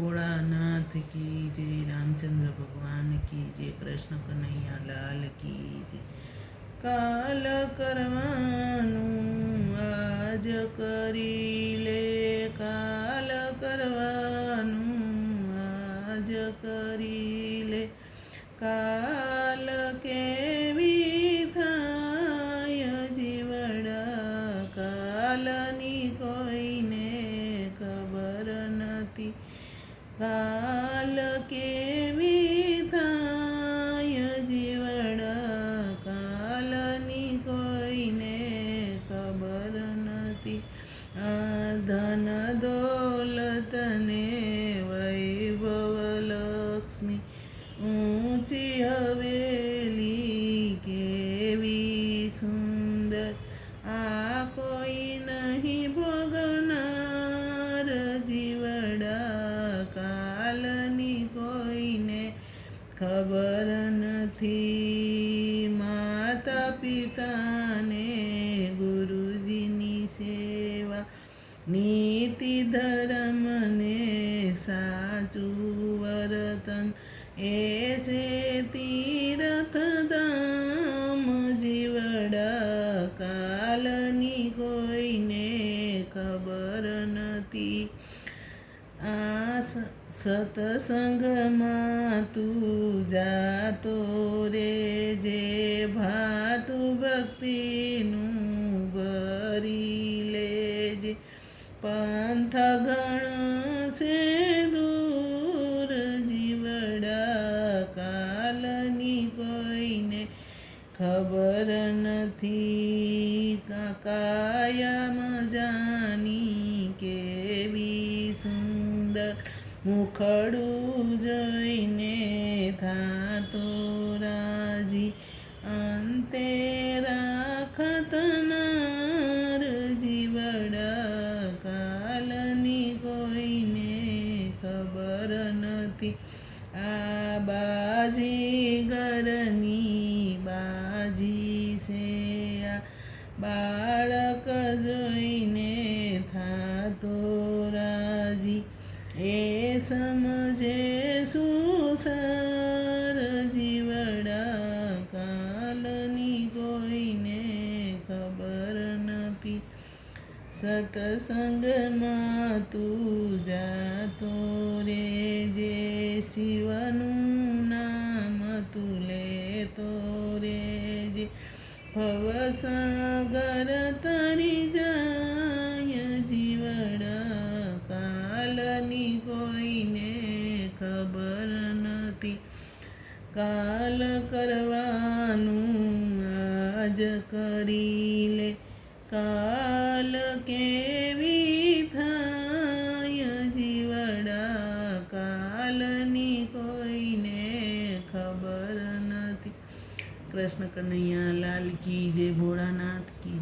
ભોળાનાથ કી જય રામચંદ્ર ભગવાન કી જય કૃષ્ણ કનૈયા લાલ કી જય કાલ કરવાનું આજ કરી લે કાલ કરવાનું આજ કરી લે કાલ કેવી કાલ કેવી થાય જીવડા કાલની કોઈને ખબર નથી આ ધન દોલતને વૈભવ લક્ષ્મી ઊંચી હવેલી ખબર નથી. માતા પિતાને ગુરુજીની સેવા નીતિ ધર્મને સાચું વર્તન. એ તીર્થ ધામ આ સતસંગમાં તું જાતો રે, જે ભાતું ભક્તિનું ભરી લેજે. પંથ ગણશે દૂર જીવડા કાલની કોઈને ખબર નથી. કાકાયા મજાની કેવી સુંદર મુખડું જોઈને થાતો રાજી. અંતે રાખતનાર જીવડા કાલની કોઈને ખબર નથી. આ બાજી ઘરની બાજી છે. આ બાળક જોઈને એ સમજે સુસર જીવડા કાલની કોઈને ખબર નથી. સતસંગમાં તું જાતો રે જે શિવનું નામ તું લેતો રે જે ભવસાગર તરી જાય ખબર નથી કાલ કરવાનું આજ કરી લે. કાલ કેવી થાય જીવડા કાલની કોઈને ખબર નથી. કૃષ્ણ કનૈયા લાલ કી જય ભોળાનાથ કી